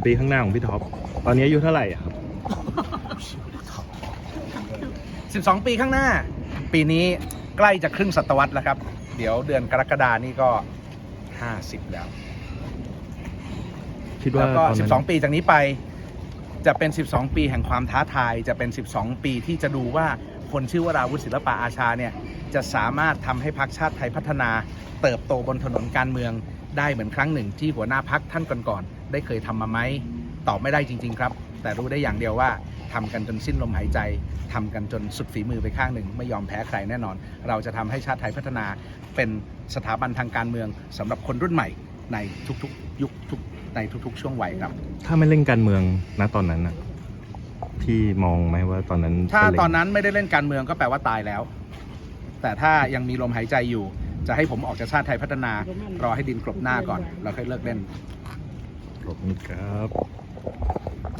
12ปีข้างหน้าของพี่ท็อป ตอนนี้อายุเท่าไหร่อะครับ 12 ปีข้างหน้า ปีนี้ใกล้จะครึ่งศตวรรษแล้วครับ เดี๋ยวเดือนกรกฎานี่ก็ 50 แล้ว คิดว่าแล้วก็ ตอนนั้น12 ปีจากนี้ไป จะเป็น 12 ปีแห่งความท้าทาย จะเป็น 12 ปีที่จะดูว่าคนชื่อวราวุฒิศิลปะอาชาเนี่ยจะสามารถทำให้พรรคชาติไทยพัฒนา เติบโตบนถนนการเมืองได้เหมือนครั้งหนึ่งที่หัวหน้าพักท่านก่อนๆ ได้เคยทำมาไหมตอบไม่ได้จริง ๆ ครับ แต่รู้ได้อย่างเดียวว่าทำกันจนสิ้นลมหายใจทำกันจนสุดฝีมือไปข้างหนึ่ง ไม่ยอมแพ้ใครแน่นอน เราจะทำให้ชาติไทยพัฒนาเป็นสถาบันทางการเมืองสำหรับคนรุ่นใหม่ในทุกๆยุคทุกในทุกๆ ช่วงวัยครับ ถ้าไม่เล่นการเมืองณตอนนั้นนะพี่มองไหมว่าตอนนั้น ถ้าจะเล่ตอนนั้นไม่ได้เล่นการเมืองก็แปลว่าตายแล้ว แต่ถ้ายังมีลมหายใจอยู่ จะให้ผมออกจากชาติไทยพัฒนา รอให้ดินกลบหน้าก่อนแล้วค่อยเลิกเล่น ขอบคุณครับ